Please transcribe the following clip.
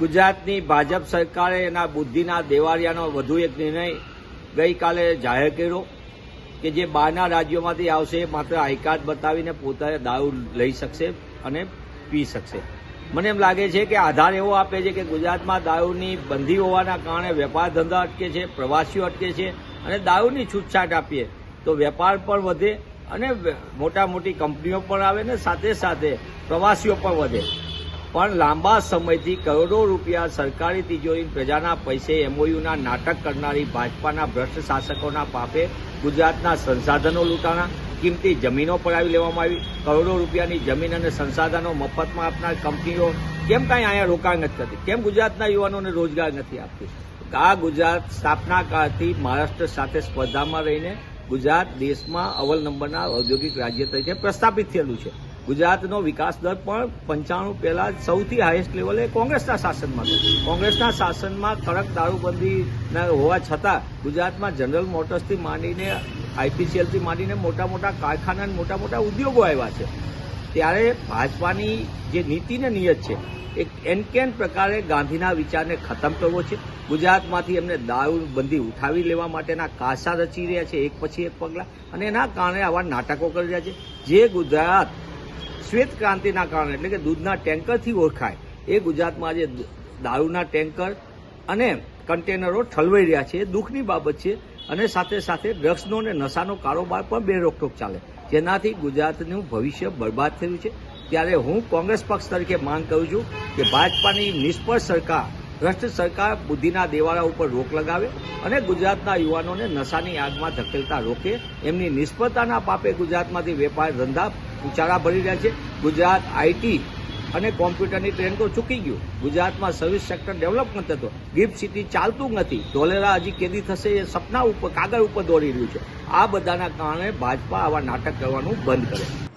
ગુજરાતની ભાજપ સરકારે એના બુદ્ધિના દેવાળિયાનો વધુ એક નિર્ણય ગઈકાલે જાહેર કર્યો કે જે બહારના રાજ્યોમાંથી આવશે એ માત્ર આઈ કાર્ડ બતાવીને પોતાને દારૂ લઈ શકશે અને પી શકશે. મને એમ લાગે છે કે આધાર એવો આપે છે કે ગુજરાતમાં દારૂની બંધી હોવાના કારણે વેપાર ધંધા અટકે છે, પ્રવાસીઓ અટકે છે અને દારૂની છૂટછાટ આપીએ તો વેપાર પણ વધે અને મોટા મોટી કંપનીઓ પણ આવે ને સાથે સાથે પ્રવાસીઓ પણ વધે. પણ લાંબા સમયથી કરોડો રૂપિયા સરકારી તિજોરી પ્રજાના પૈસે એમઓયુના નાટક કરનારી ભાજપાના ભ્રષ્ટ શાસકોના પાપે ગુજરાતના સંસાધનો લૂંટાણા, કિંમતી જમીનો પડાવી લેવામાં આવી, કરોડો રૂપિયાની જમીન અને સંસાધનો મફતમાં આપનાર કંપનીઓ કેમ કાંઈ અહીંયા રોકાણ નથી કરતી? કેમ ગુજરાતના યુવાનોને રોજગાર નથી આપતી? આ ગુજરાત સ્થાપના કાળથી મહારાષ્ટ્ર સાથે સ્પર્ધામાં રહીને ગુજરાત દેશમાં અવ્વલ નંબરના ઔદ્યોગિક રાજ્ય તરીકે પ્રસ્થાપિત થયેલું છે. ગુજરાતનો વિકાસ દર પણ પંચાણું પહેલા સૌથી હાઈએસ્ટ લેવલે કોંગ્રેસના શાસનમાં હતો. કોંગ્રેસના શાસનમાં કડક દારૂબંધીના હોવા છતાં ગુજરાતમાં જનરલ મોટર્સથી માંડીને આઈપીસીએલથી માંડીને મોટા મોટા કારખાના અને મોટા મોટા ઉદ્યોગો આવ્યા છે. ત્યારે ભાજપાની જે નીતિ ને નિયત છે એક એનકેન પ્રકારે ગાંધીના વિચારને ખતમ કરવો છે. ગુજરાતમાંથી એમને દારૂબંધી ઉઠાવી લેવા માટેના કાસા રચી રહ્યા છે, એક પછી એક પગલાં. અને એના કારણે આવા નાટકો કરી રહ્યા છે. જે ગુજરાત શ્વેત ક્રાંતિના કારણે, એટલે કે દૂધના ટેન્કરથી ઓળખાય. એ ગુજરાતમાં આજે દારૂના ટેન્કર અને કન્ટેનરો ઠલવાઈ રહ્યા છે. એ દુઃખની બાબત છે અને સાથે સાથે ડ્રગ્સનો અને નશાનો કારોબાર પણ બે રોકટોક ચાલે. જેનાથી ગુજરાતનું ભવિષ્ય બરબાદ થયું છે. ત્યારે હું કોંગ્રેસ પક્ષ તરીકે માંગ કરું છું કે ભાજપાની નિષ્ફળ સરકાર ભ્રષ્ટ સરકાર બુદ્ધિના દેવાળા ઉપર રોક લગાવે અને ગુજરાતના યુવાનોને નશાની આગમાં ધકેલતા રોકે, એમની નિષ્ફળતાના પાપે ગુજરાતમાંથી વેપાર ધંધા ઉચાળા ભરી રહ્યા છે. ગુજરાત આઈટી અને કોમ્પ્યુટરની ટ્રેન તો ચૂકી ગયું. ગુજરાતમાં સર્વિસ સેક્ટર ડેવલપ નથી થતો. ગિફ્ટ સિટી ચાલતું નથી. ધોલેરા હજી કેદી થશે એ સપના ઉપર, કાગળ ઉપર દોડી રહ્યું છે. આ બધાના કારણે ભાજપા આવા નાટક કરવાનું બંધ કરે.